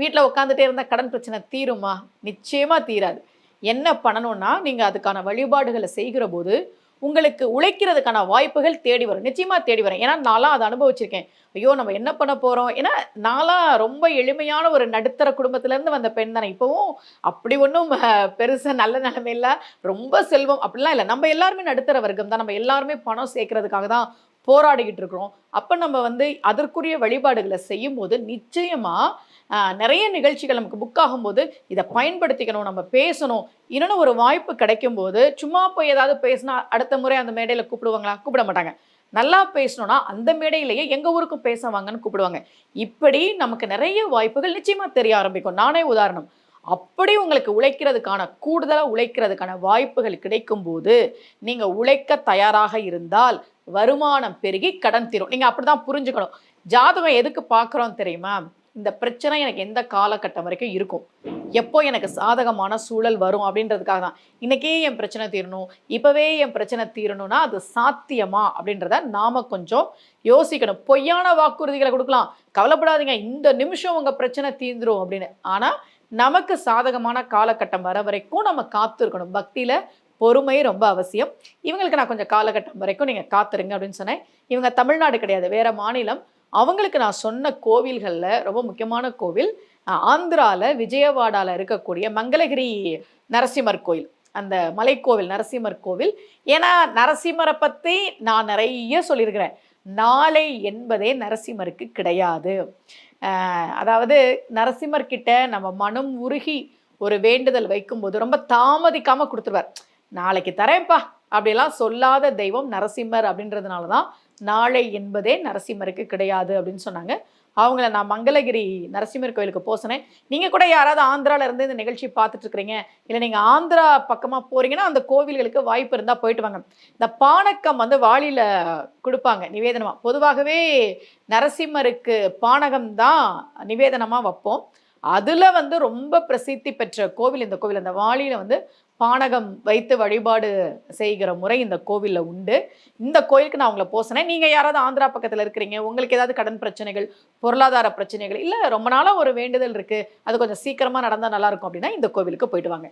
வீட்டில் உட்காந்துட்டே இருந்தால் கடன் பிரச்சனை தீருமா? நிச்சயமாக தீராது. என்ன பண்ணணும்னா நீங்கள் அதுக்கான வழிபாடுகளை செய்கிற போது உங்களுக்கு உழைக்கிறதுக்கான வாய்ப்புகள் தேடி வரும். நிச்சயமாக தேடி வரும். ஏன்னா நான்லாம் அதை அனுபவிச்சிருக்கேன். ஐயோ நம்ம என்ன பண்ண போகிறோம் ஏன்னா நான்லாம் ரொம்ப எளிமையான ஒரு நடுத்தர குடும்பத்துலேருந்து வந்த பெண் தானே. இப்போவும் அப்படி ஒன்றும் பெருசாக நல்ல நிலைமையில ரொம்ப செல்வம் அப்படிலாம் இல்லை. நம்ம எல்லாருமே நடுத்தர வர்க்கம் தான் நம்ம எல்லாருமே பணம் சேர்க்கறதுக்காக தான் போராடிக்கிட்டு இருக்கிறோம். அப்போ நம்ம வந்து அதற்குரிய வழிபாடுகளை செய்யும்போது நிச்சயமாக நிறைய நிகழ்ச்சிகள் நமக்கு புக் ஆகும்போது இதை பயன்படுத்திக்கணும் நம்ம பேசணும். இன்னொன்று ஒரு வாய்ப்பு கிடைக்கும் போது சும்மா போய் ஏதாவது பேசினா அடுத்த முறை அந்த மேடையில் கூப்பிடுவாங்களா? கூப்பிட மாட்டாங்க. நல்லா பேசணும்னா அந்த மேடையிலேயே எங்கள் ஊருக்கும் பேசுவாங்கன்னு கூப்பிடுவாங்க. இப்படி நமக்கு நிறைய வாய்ப்புகள் நிச்சயமாக தெரிய ஆரம்பிக்கும். நானே உதாரணம். அப்படி உங்களுக்கு உழைக்கிறதுக்கான கூடுதலாக உழைக்கிறதுக்கான வாய்ப்புகள் கிடைக்கும் போது நீங்கள் உழைக்க தயாராக இருந்தால் வருமானம் பெருகி கடன் தீரும். நீங்க அப்படிதான் புரிஞ்சுக்கணும். ஜாதகம் எதுக்கு பார்க்குறோம் தெரியுமா? இந்த பிரச்சனை எனக்கு எந்த காலகட்டம் வரைக்கும் இருக்கும். எப்போ எனக்கு சாதகமான சூழல் வரும் அப்படின்றதுக்காக தான். இன்னைக்கே என் பிரச்சனை தீரணும். இப்போவே என் பிரச்சனை தீரணும்னா அது சாத்தியமா அப்படின்றத நாம கொஞ்சம் யோசிக்கணும். பொய்யான வாக்குறுதிகளை கொடுக்கலாம். கவலைப்படாதீங்க. இந்த நிமிஷம் உங்க பிரச்சனை தீர்ந்துரும் அப்படின்னு. ஆனா நமக்கு சாதகமான காலகட்டம் வர வரைக்கும் நம்ம காத்திருக்கணும். பக்தியில பொறுமை ரொம்ப அவசியம். இவங்களுக்கு நான் கொஞ்சம் காலகட்டம் வரைக்கும் நீங்கள் காத்துருங்க அப்படின்னு சொன்னேன். இவங்க தமிழ்நாடு கிடையாது வேறு மாநிலம். அவங்களுக்கு நான் சொன்ன கோவில்களில் ரொம்ப முக்கியமான கோவில் ஆந்திராவில் விஜயவாடாவில் விஜயவாடால இருக்கக்கூடிய மங்களகிரி நரசிம்மர் கோயில். அந்த மலைக்கோவில் நரசிம்மர் கோவில். ஏன்னா நரசிம்மரை பற்றி நான் நிறைய சொல்லியிருக்கிறேன். நாளை என்பதே நரசிம்மருக்கு கிடையாது. அதாவது நரசிம்மர்கிட்ட நம்ம மனம் உருகி ஒரு வேண்டுதல் வைக்கும்போது ரொம்ப தாமதிக்காமல் கொடுத்துருவார். நாளைக்கு தரேன்ப்பா. அப்படிலாம் சொல்லாத தெய்வம் நரசிம்மர் அப்படின்றதுனால தான் நாளை என்பதே நரசிம்மருக்கு கிடையாது அப்படின்னு சொன்னாங்க. அவங்கள நான் மங்களகிரி நரசிம்மர் கோயிலுக்கு போசினேன். நீங்கள் கூட யாராவது ஆந்திராவிலேருந்து இந்த நிகழ்ச்சி பார்த்துட்ருக்குறீங்க இல்லை நீங்கள் ஆந்திரா பக்கமாக போகிறீங்கன்னா அந்த கோவில்களுக்கு வாய்ப்பு இருந்தால் போயிட்டு வாங்க. இந்த பானக்கம் வந்து வாளியில் கொடுப்பாங்க நிவேதனமாக பொதுவாகவே நரசிம்மருக்கு பானகம் தான் நிவேதனமாக வைப்போம். அதில் வந்து ரொம்ப பிரசித்தி பெற்ற கோவில் இந்த கோவில். அந்த வாளியில் வந்து பானகம் வைத்து வழிபாடு செய்கிற முறை இந்த கோவிலில் உண்டு. இந்த கோயிலுக்கு நான் உங்களை போசினேன் நீங்கள் யாராவது ஆந்திரா பக்கத்தில் இருக்கிறீங்க உங்களுக்கு ஏதாவது கடன் பிரச்சனைகள் பொருளாதார பிரச்சனைகள் இல்லை ரொம்ப நாளாக ஒரு வேண்டுதல் இருக்குது அது கொஞ்சம் சீக்கிரமாக நடந்தால் நல்லாயிருக்கும் அப்படின்னா இந்த கோவிலுக்கு போயிட்டு வாங்க.